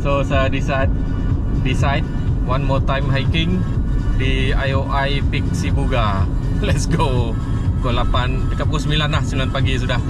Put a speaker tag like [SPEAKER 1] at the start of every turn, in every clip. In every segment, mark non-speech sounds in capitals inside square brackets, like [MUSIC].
[SPEAKER 1] So saya decide decide one more time hiking di IOI Peak Sibuga. [LAUGHS] Let's go. Pukul 8 dekat pukul 9 lah 9 pagi sudah.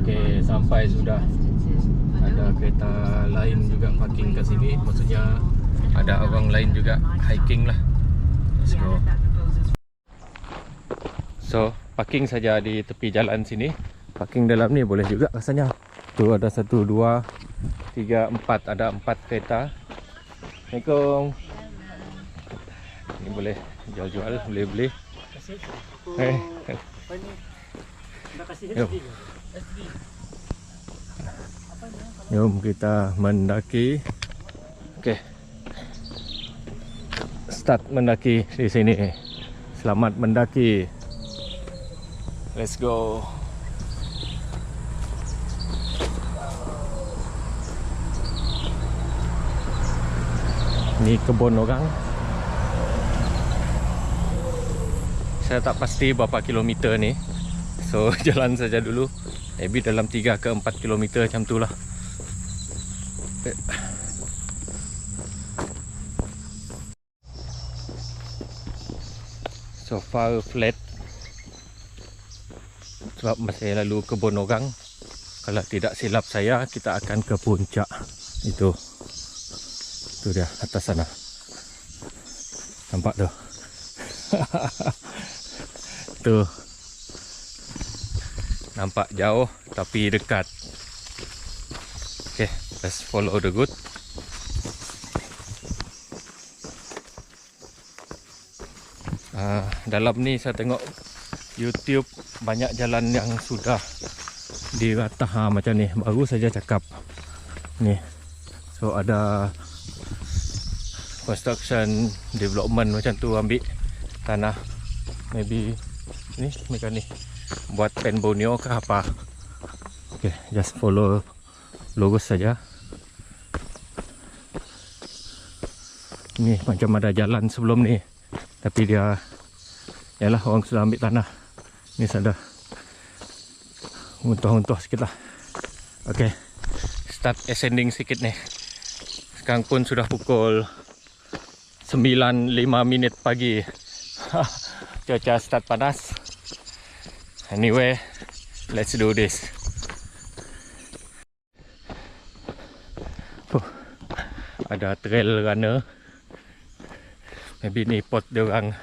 [SPEAKER 1] Okey, sampai sudah. Ada kereta lain juga parking kat sini. Maksudnya ada orang lain juga hiking lah. Let's go. So, parking saja di tepi jalan sini. Parking dalam ni boleh juga rasanya. Tu ada satu, dua, tiga, empat. Ada empat kereta. Assalamualaikum. Ini boleh jual-jual, boleh beli. Eh, Jom. Jom kita mendaki. Okey. Start mendaki di sini. Selamat mendaki. Let's go. Ni kebun orang. Saya tak pasti berapa kilometer ni. So [LAUGHS] jalan saja dulu. Maybe dalam 3 ke 4 kilometer macam tu lah. So far flat. Sebab masih lalu kebun orang Kalau tidak silap saya Kita akan ke puncak. Itu. Itu dia atas sana. Nampak tu? [LAUGHS] Tu Nampak jauh Tapi dekat. Okay Let's follow the good Ah, dalam ni saya tengok YouTube banyak jalan yang sudah diratah ha, macam ni. Baru saja cakap. Ni. So ada construction development macam tu ambil tanah maybe ni macam ni buat pen ke apa. Okay, just follow lurus saja. Ni macam ada jalan sebelum ni. Tapi dia Yalah orang sudah ambil tanah. Ni sudah Untuh-untuh sikit lah. Okay Start ascending sikit ni. Sekarang pun sudah pukul 9.05 minit pagi. Cuaca start panas. Anyway Let's do this. Ada trail runner Maybe ni pot dia orang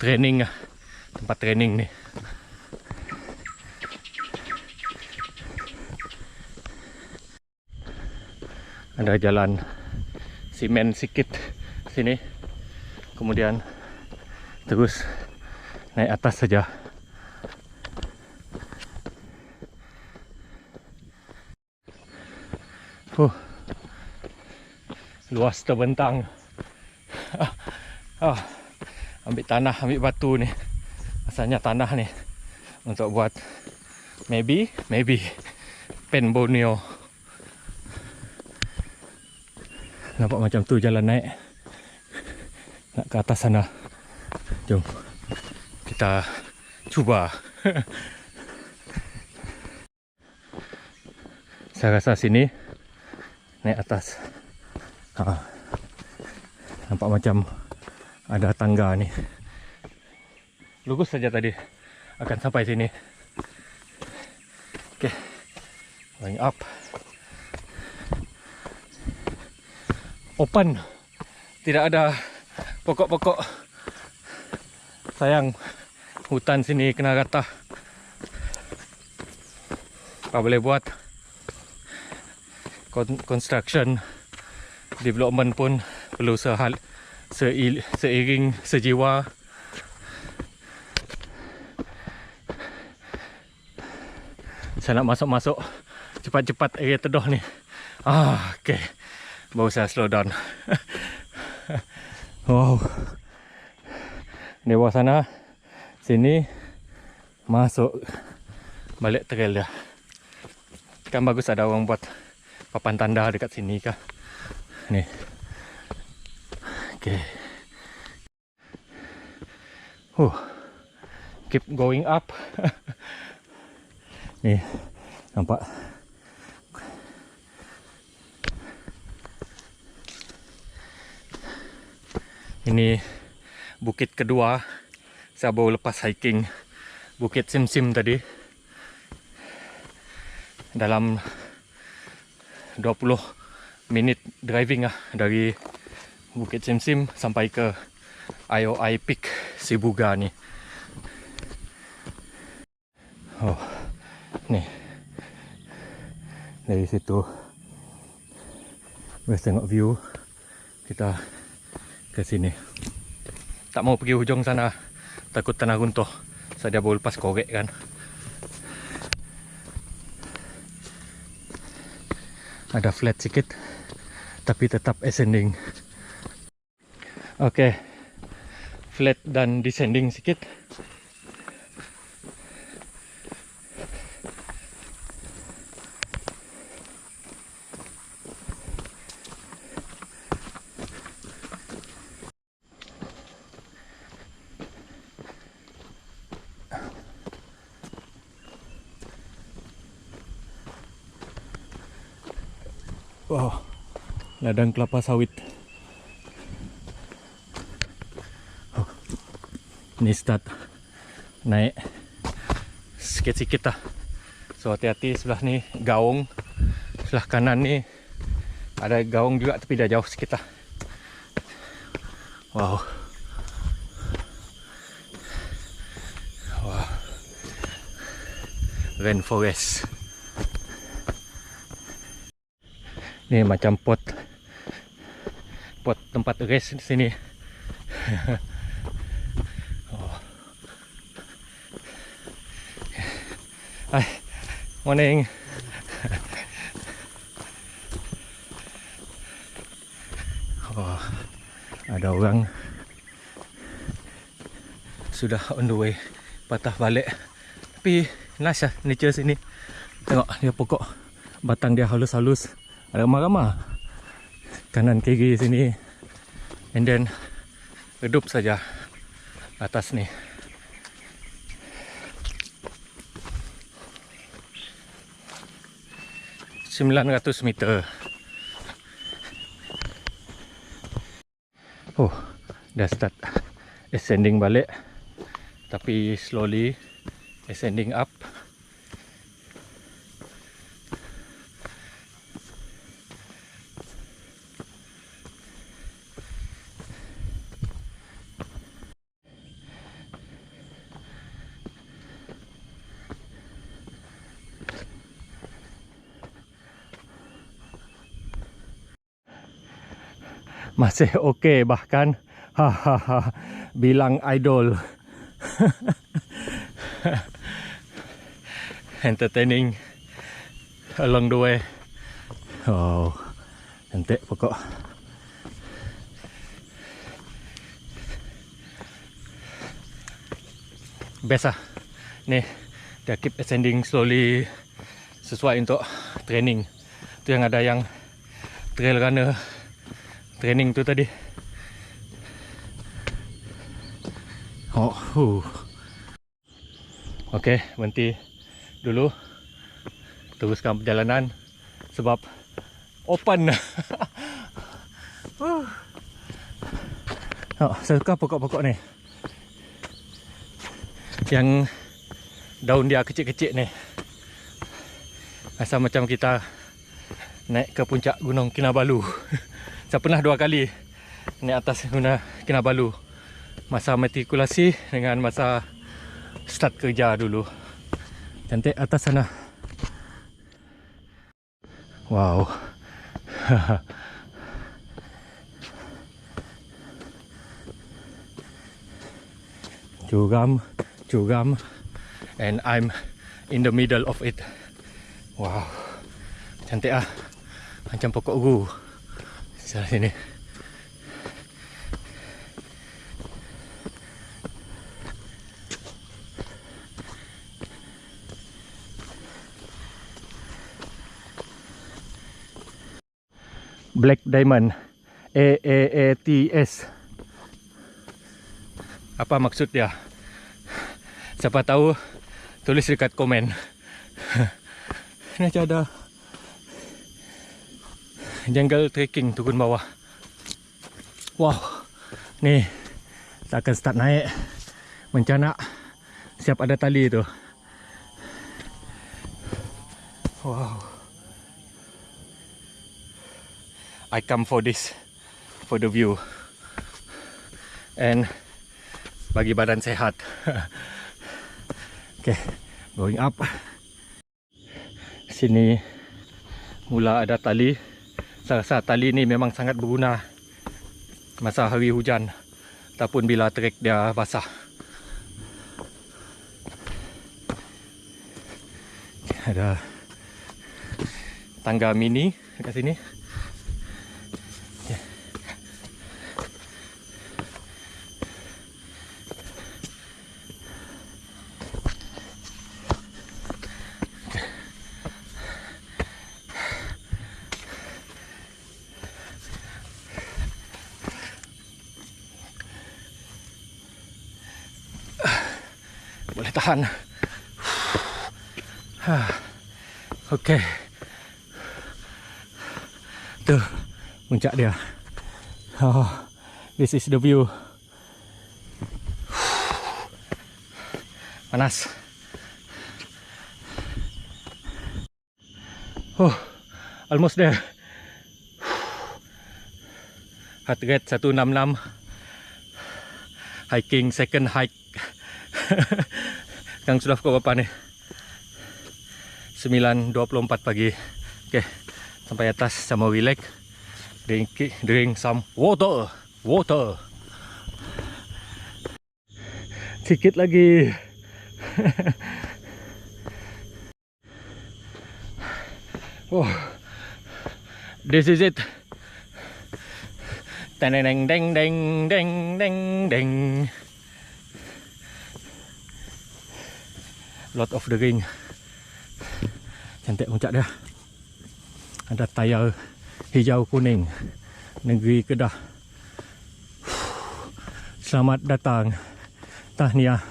[SPEAKER 1] training lah. Tempat training ni. Ada jalan simen sikit sini. Kemudian terus naik atas saja. Huh. Luas terbentang. Ah, ambil tanah, ambil batu ni. Asalnya tanah ni untuk buat maybe, maybe pen Borneo. Nampak macam tu jalan naik. Nak ke atas sana. Jom. Kita cuba. [LAUGHS] Saya rasa sini naik atas. Ha. Nampak macam ada tangga ni. Lurus saja tadi akan sampai sini. Okey. Going up. Open. Tidak ada pokok-pokok. Sayang hutan sini kena rata. Apa boleh buat? Construction development pun perlu sehal seil, seiring sejiwa. Saya nak masuk-masuk. Cepat-cepat area tedoh ni. Ah okey. Baru saya slow down. [LAUGHS] Wow. Di bawah sana. Sini. Masuk. Balik trail dia. Kan bagus ada orang buat papan tanda dekat sini kah? Ni Okey. Oh, keep going up. [LAUGHS] Ni, nampak. Ini bukit kedua saya baru lepas hiking Bukit Sim-Sim tadi dalam 20 minit driving lah dari Bukit Sim-Sim sampai ke IOI Peak Sibuga ni. Oh, ni. Dari situ Boleh tengok view Kita ke sini Tak mau pergi hujung sana Takut tanah runtuh dia baru lepas korek kan Ada flat sikit Tapi tetap ascending Okay Flat dan descending sikit. Wow. Ladang kelapa sawit Ni start Naik Sikit-sikit lah. So hati-hati sebelah ni Gaung. Sebelah kanan ni Ada gaung juga Tapi dah jauh sikit lah. Wow. Wow. Rainforest Ni macam pot. Pot tempat rest di sini. [LAUGHS] Hai. Morning. oh. Ada orang sudah on the way patah balik. Tapi nice lah nature sini. Tengok dia pokok batang dia halus-halus ada ramah-ramah kanan kiri sini and then redup saja atas ni Sembilan ratus meter. Oh Dah start Ascending balik. Tapi slowly Ascending up masih okey bahkan. Ha ha ha. Bilang idol. [LAUGHS] Entertaining. Along the way. Oh cantik pokok. Best lah ni dia keep ascending slowly sesuai untuk training. Tu yang ada yang trail runner training tu tadi. Oh, huh. Okey, berhenti dulu. Teruskan perjalanan sebab open. [LAUGHS] oh, saya suka pokok-pokok ni. Yang daun dia kecil-kecil ni. Rasa macam kita naik ke puncak Gunung Kinabalu. [LAUGHS] Saya pernah dua kali naik atas guna Kinabalu. Masa matrikulasi dengan masa start kerja dulu. Cantik atas sana. Wow. [LAUGHS] curam, curam. And I'm in the middle of it. Wow. Cantik ah. Macam pokok guru. Sana sini. Black Diamond A A A T S Apa maksud dia? Siapa tahu tulis dekat komen. [LAUGHS] Ni macam ada jungle trekking turun bawah. Wow. Ni tak akan start naik. Macam nak siap ada tali tu. Wow. I come for this for the view and bagi badan sehat. [LAUGHS] okay, going up. Sini mula ada tali. Saya rasa tali ni memang sangat berguna masa hari hujan ataupun bila trek dia basah. Ada tangga mini dekat sini. Tahan. Okey. Tu puncak dia. Oh, this is the view. Panas. Oh, almost there. Heart rate 166. Hiking second hike. [LAUGHS] Kang sudah pukul berapa ni? 9.24 pagi. Okay Sampai atas sama relax. Drink, drink some water. Water. Sikit lagi. [LAUGHS] Oh. This is it. Deng deng deng deng deng deng deng Lord of the Ring. Cantik puncak dia. Ada tayar hijau kuning. Negeri Kedah. Selamat datang Tahniah.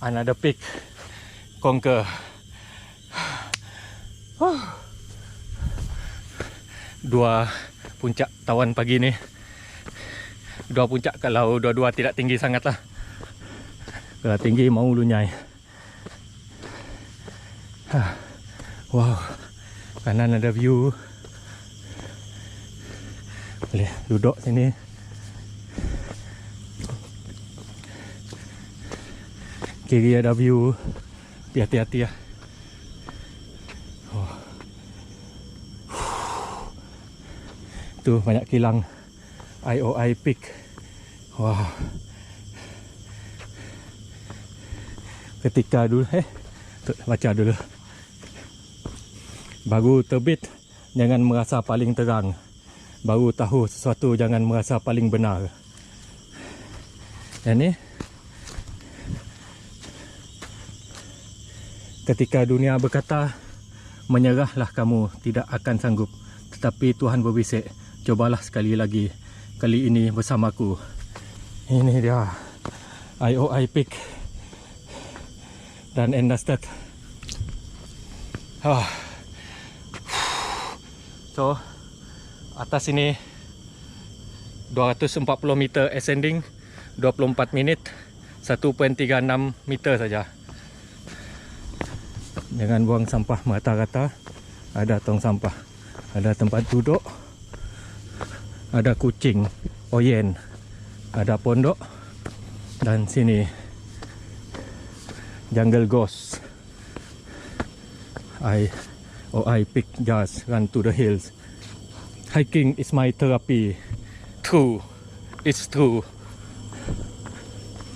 [SPEAKER 1] Another peak. Conquer. Dua puncak tawan pagi ni. Dua puncak kalau dua-dua tidak tinggi sangat lah Kalau tinggi mau lunyai. Wow. Kanan ada view. Boleh duduk sini. Kiri ada view. Hati-hati lah Tu banyak kilang IOI Peak. Wah. Ketika dulu eh Baca dulu. Baru terbit Jangan merasa paling terang. Baru tahu sesuatu Jangan merasa paling benar. Dan ni Ketika dunia berkata Menyerahlah kamu Tidak akan sanggup. Tetapi Tuhan berbisik cobalah sekali lagi kali ini bersamaku ini dia IOI Peak dan Endastat oh. so atas ini 240 meter ascending 24 minit 1.36 meter saja. Jangan buang sampah merata-rata ada tong sampah ada tempat duduk ada kucing oyen ada pondok dan sini jungle ghost. I oh I pick just run to the hills. Hiking is my therapy. True it's true.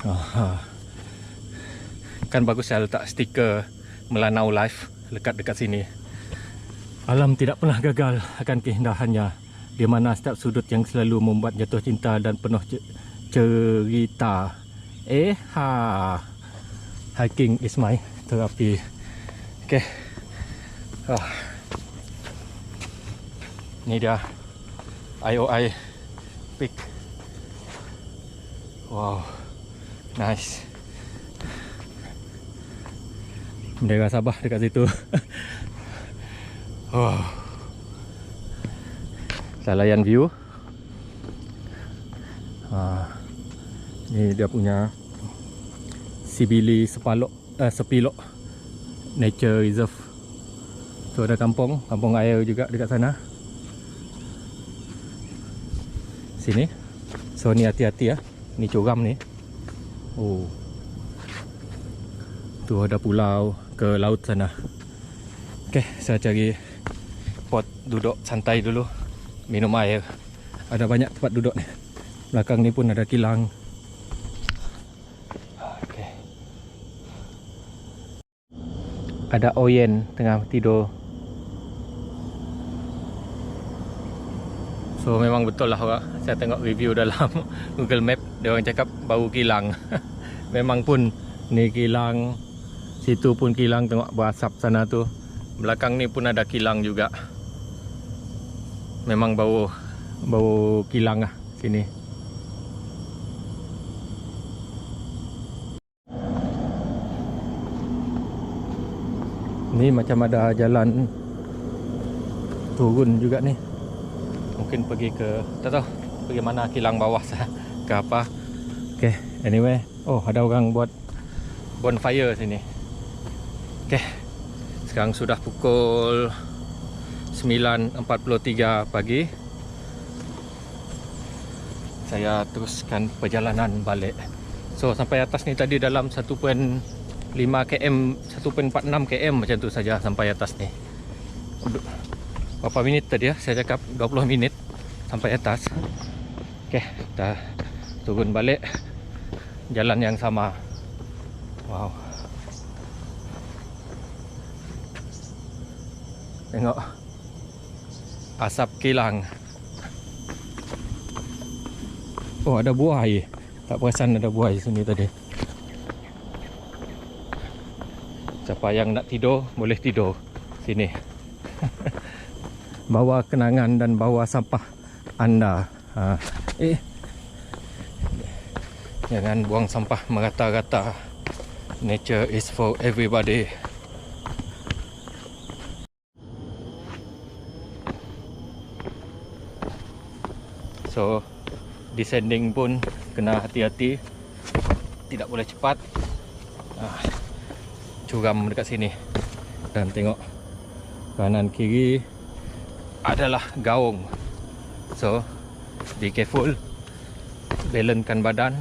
[SPEAKER 1] Aha. kan bagus saya letak stiker Melanau Life lekat dekat sini. Alam tidak pernah gagal akan keindahannya di mana setiap sudut yang selalu membuat jatuh cinta dan penuh cerita. Eh ha. Hiking is my therapy. Okay. Oh. Ni dia IOI peak. Wow. Nice. Mendarat Sabah dekat situ. [LAUGHS] wow. Saya layan view. Ha. Ni dia punya Sibili Sepalok eh, Sepilok Nature Reserve. So ada kampung, kampung air juga dekat sana. Sini. So ni hati-hati ya. Ni curam ni. Oh. Tu ada pulau ke laut sana. Okey, saya cari spot duduk santai dulu. Minum air. Ada banyak tempat duduk ni. Belakang ni pun ada kilang. Okey. Ada Oyen tengah tidur. So memang betul lah orang. Saya tengok review dalam [LAUGHS] Google Map dia orang cakap bau kilang. [LAUGHS] memang pun ni kilang situ pun kilang tengok berasap sana tu. Belakang ni pun ada kilang juga. Memang bau bau kilang lah sini. Ni macam ada jalan turun juga ni. Mungkin pergi ke tak tahu pergi mana kilang bawah sah ke apa. Okay, anyway. Oh, ada orang buat bonfire sini. Okay. Sekarang sudah pukul 9.43 pagi. Saya teruskan perjalanan balik. So sampai atas ni tadi dalam 1.5 km, 1.46 km macam tu saja sampai atas ni. Berapa minit tadi ya? Saya cakap 20 minit sampai atas. Okey, dah turun balik jalan yang sama. Wow. Tengok asap kilang. Oh, ada buah air. Tak perasan ada buah di sini tadi. Siapa yang nak tidur, boleh tidur sini. [LAUGHS] bawa kenangan dan bawa sampah anda. Ha. Eh. Jangan buang sampah merata-rata. Nature is for everybody. So, descending pun kena hati-hati. Tidak boleh cepat. Ah, curam dekat sini. Dan tengok kanan kiri adalah gaung. So, be careful. Balancekan badan.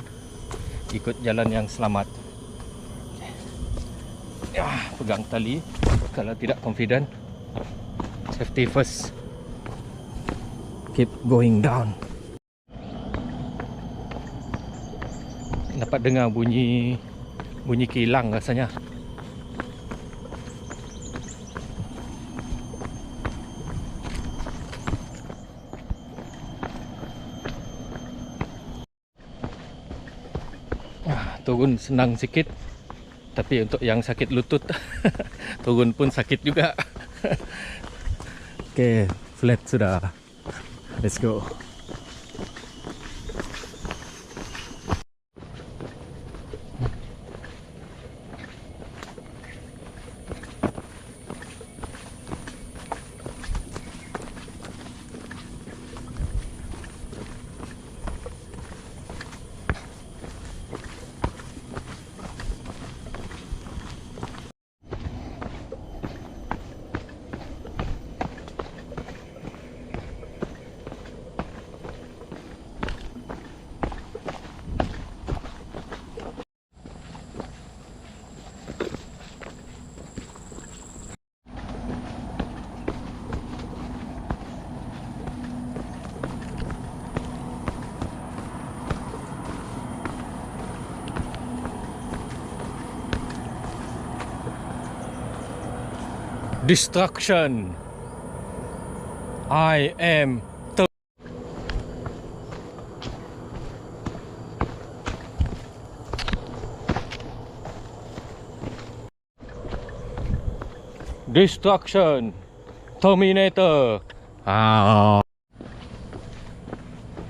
[SPEAKER 1] Ikut jalan yang selamat. Ya, pegang tali. Kalau tidak confident, safety first. Keep going down. Dapat dengar bunyi bunyi kilang rasanya. Ah, turun senang sikit. Tapi untuk yang sakit lutut [LAUGHS] turun pun sakit juga. [LAUGHS] Okay, flat sudah. Let's go Destruction I am Destruction Terminator ah.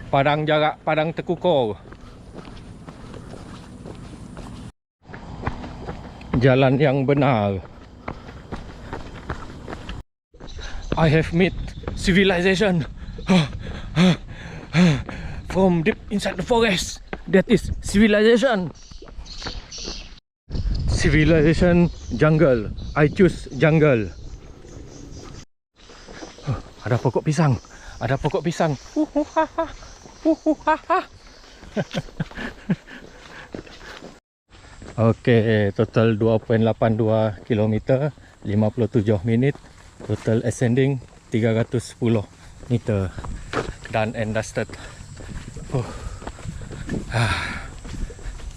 [SPEAKER 1] Padang jarak padang terkukur. Jalan yang benar. I have met civilization from deep inside the forest. That is civilization. Civilization jungle. I choose jungle. Huh, Ada pokok pisang. Ada pokok pisang. [LAUGHS] Okey, total 2.82 km, 57 minit. Total ascending 310 meter. Done and dusted. Huh. Ah.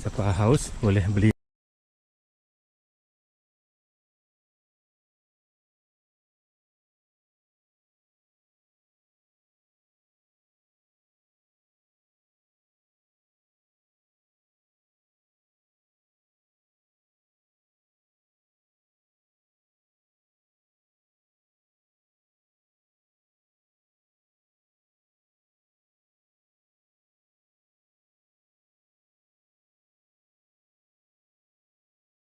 [SPEAKER 1] Siapa haus boleh beli